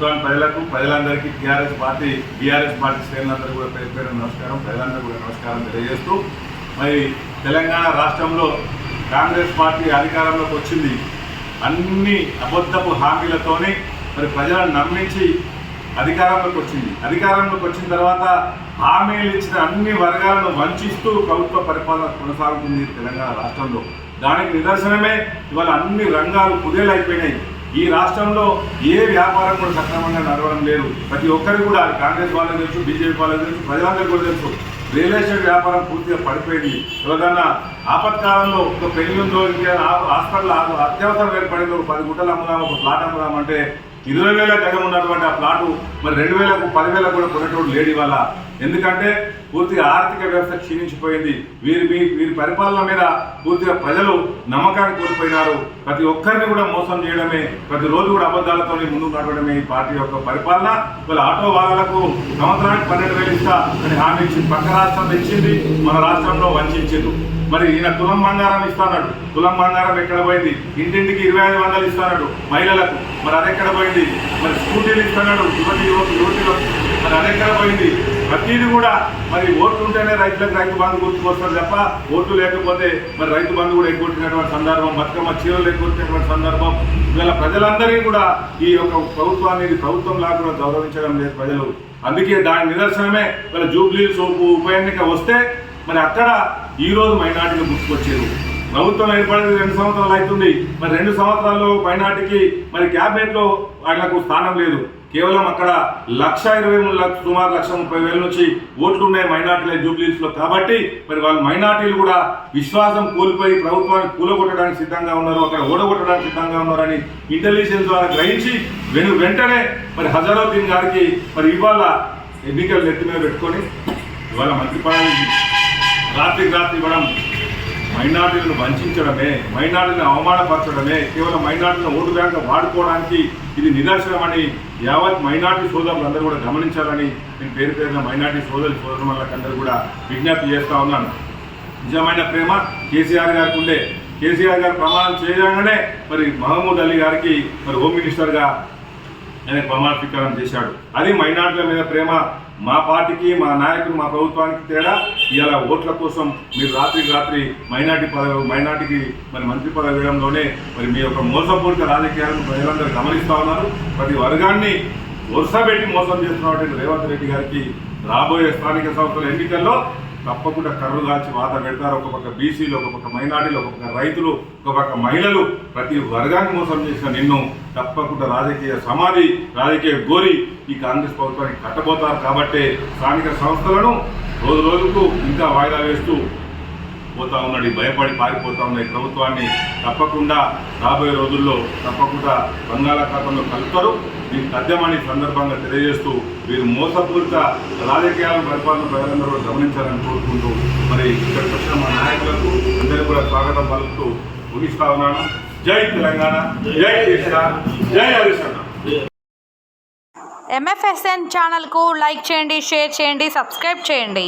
ప్రభుత్వాన్ని ప్రజలకు ప్రజలందరికీ టీఆర్ఎస్ పార్టీ బీఆర్ఎస్ పార్టీ శ్రేణులందరూ కూడా పేరు పేరు నమస్కారం. ప్రజలందరూ కూడా నమస్కారం తెలియజేస్తూ మరి తెలంగాణ రాష్ట్రంలో కాంగ్రెస్ పార్టీ అధికారంలోకి వచ్చింది. అన్ని అబద్ధపు హామీలతోనే మరి ప్రజలను నమ్మించి అధికారంలోకి వచ్చింది. అధికారంలోకి వచ్చిన తర్వాత హామీలు ఇచ్చిన అన్ని వర్గాలను వంచిస్తూ ప్రభుత్వ పరిపాలన కొనసాగుతుంది తెలంగాణ రాష్ట్రంలో. దానికి నిదర్శనమే ఇవాళ అన్ని రంగాలు కుదేలైపోయినాయి. ఈ రాష్ట్రంలో ఏ వ్యాపారం కూడా సక్రమంగా నడవడం లేదు. ప్రతి ఒక్కరికి కూడా కాంగ్రెస్ వాళ్ళకి తెలుసు బీజేపీ వాళ్ళకి తెలుసు ప్రజలందరికీ కూడా తెలుసు. రియల్ ఎస్టేట్ వ్యాపారం పూర్తిగా పడిపోయింది. ఎవరికన్నా ఆపత్కాలంలో ఒక పెళ్ళి ఉందో ఇంకా హాస్పిటల్ అత్యవసరం ఏర్పడింది ఒక పది గుట్టలు అమ్ముదాం ఒక ప్లాట్ అమ్ముదాం అంటే ఇరవై వేల గజం ఉన్నటువంటి ఆ ప్లాటు మరి రెండు వేలకు పదివేలకు కూడా కొనేటోడు లేడు ఇవాళ. ఎందుకంటే పూర్తిగా ఆర్థిక వ్యవస్థ క్షీణించిపోయింది. వీరి వీరి వీరి పరిపాలన మీద పూర్తిగా ప్రజలు నమ్మకాన్ని కోల్పోయినారు. ప్రతి ఒక్కరిని కూడా మోసం చేయడమే ప్రతి రోజు కూడా అబద్ధాలతో ముందుకు నడవడమే ఈ పార్టీ యొక్క పరిపాలన. వాళ్ళ ఆటో వాళ్ళకు సంవత్సరానికి పన్నెండు వేలు ఇస్తా అని హామీ ఇచ్చింది పక్క రాష్ట్రం ఇచ్చింది మన రాష్ట్రంలో వంచింది మరి ఈయన తులం బంగారం ఇస్తాడు తులం బంగారం ఎక్కడ పోయింది? ఇంటింటికి ఇరవై ఐదు వందలు ఇస్తాడు మహిళలకు. మరి అదెక్కడ పోయింది? మరి స్కూటీలు ఇస్తున్నాడు యువతి యువతి యువతిలో. మరి అదెక్కడ పోయింది? ప్రతిదీ కూడా మరి ఓట్లు ఉంటేనే రైతులకు రైతు బంధు గుర్తుకొస్తారు తప్ప ఓట్లు లేకపోతే మరి రైతు బంధు కూడా ఎగ్గొట్టినటువంటి సందర్భం బతుకమ్మ చీరలు ఎగ్గొట్టినటువంటి సందర్భం. ఇవాళ ప్రజలందరినీ కూడా ఈ యొక్క ప్రభుత్వాన్ని ప్రభుత్వం ప్రభుత్వంలా కూడా గౌరవించడం లేదు ప్రజలు. అందుకే దాని నిదర్శనమే ఇవాళ జూబ్లీ సోపు ఉప ఎన్నిక వస్తే మరి అక్కడ ఈ రోజు మైనార్టీలు గుర్తుకొచ్చారు ప్రభుత్వం ఏర్పడింది రెండు సంవత్సరాలు అవుతుంది. మరి రెండు సంవత్సరాల్లో మైనార్టీకి మరి క్యాబినెట్లో వాళ్ళకు స్థానం లేదు. కేవలం అక్కడ లక్ష ఇరవై మూడు లక్ష సుమారు లక్ష ముప్పై వేల నుంచి ఓట్లు ఉన్నాయి మైనార్టీల జూబ్లీస్లో కాబట్టి మరి వాళ్ళు మైనార్టీలు కూడా విశ్వాసం కోల్పోయి ప్రభుత్వాన్ని కూలగొట్టడానికి సిద్ధంగా ఉన్నారు అక్కడ ఓడగొట్టడానికి సిద్ధంగా ఉన్నారని ఇంటెలిజెన్స్ ద్వారా గ్రహించి వెను వెంటనే మరి హజారుద్దీన్ గారికి మరి ఇవాళ ఎన్నికలు నెత్తి మీద పెట్టుకొని ఇవాళ మంత్రి పదవి రాత్రికి రాత్రి ఇవ్వడం మైనార్టీలను వంచడమే మైనార్టీలను అవమానపరచడమే కేవలం మైనార్టీలను ఓటు బ్యాంక్ వాడుకోవడానికి ఇది నిదర్శనమని యావత్ మైనార్టీ సోదరులు అందరూ కూడా గమనించాలని నేను పేరు పేరున మైనార్టీ సోదరు సోదరులకు కూడా విజ్ఞప్తి చేస్తా ఉన్నాను. నిజమైన ప్రేమ కేసీఆర్ గారికి ఉండే. కేసీఆర్ గారు ప్రమాణం చేయగానే మరి మహమూద్ అలీ గారికి మరి హోమ్ మినిస్టర్గా ఆయన ప్రమాణ స్వీకారం చేశాడు. అది మైనార్టీల మీద ప్రేమ మా పార్టీకి మా నాయకులు మా ప్రభుత్వానికి తేడా. ఇలా ఓట్ల కోసం మీరు రాత్రికి రాత్రి మైనార్టీ పదవి మైనార్టీకి మరి మంత్రి పదవి వేయడంలోనే మరి మీ యొక్క మోసపూరిత రాజకీయాలను ప్రజలందరూ గమనిస్తూ ఉన్నారు. ప్రతి వర్గాన్ని వరుసపెట్టి మోసం చేస్తున్నటువంటి రేవంత్ రెడ్డి గారికి రాబోయే స్థానిక సంస్థల ఎన్నికల్లో తప్పకుండా కర్రు కాల్చి వాత పెడతారు. ఒక పక్క బీసీలు ఒక పక్క మైనార్టీలు ఒక పక్క రైతులు ఒక పక్క మహిళలు ప్రతి వర్గాన్ని మోసం చేసిన నిన్ను తప్పకుండా రాజకీయ సమాధి రాజకీయ గోరి ఈ కాంగ్రెస్ ప్రభుత్వానికి కట్టబోతారు కాబట్టే స్థానిక సంస్థలను రోజు రోజుకు ఇంకా వాయిదా వేస్తూ పోతా ఉన్నాడు భయపడి పారిపోతా ఉన్నాయి ఈ ప్రభుత్వాన్ని తప్పకుండా రాబోయే రోజుల్లో తప్పకుండా బంగాళాఖాతంలో కలుపుతారు. దీని తథ్యమని సందర్భంగా తెలియజేస్తూ వీరు మోసపూరిత రాజకీయాలను పరిపాలన ప్రజలందరూ గమనించాలని కోరుకుంటూ మరి ఇక్కడికి వచ్చిన మా నాయకులకు అందరికీ కూడా స్వాగతం పలుకుతూ ముగిస్తా ఉన్నాను. జై తెలంగాణ జై కేసీఆర్ జై హరీష్ ఎంఎఫ్ఎస్ఎన్ ఛానల్కు లైక్ చేయండి షేర్ చేయండి సబ్స్క్రైబ్ చేయండి.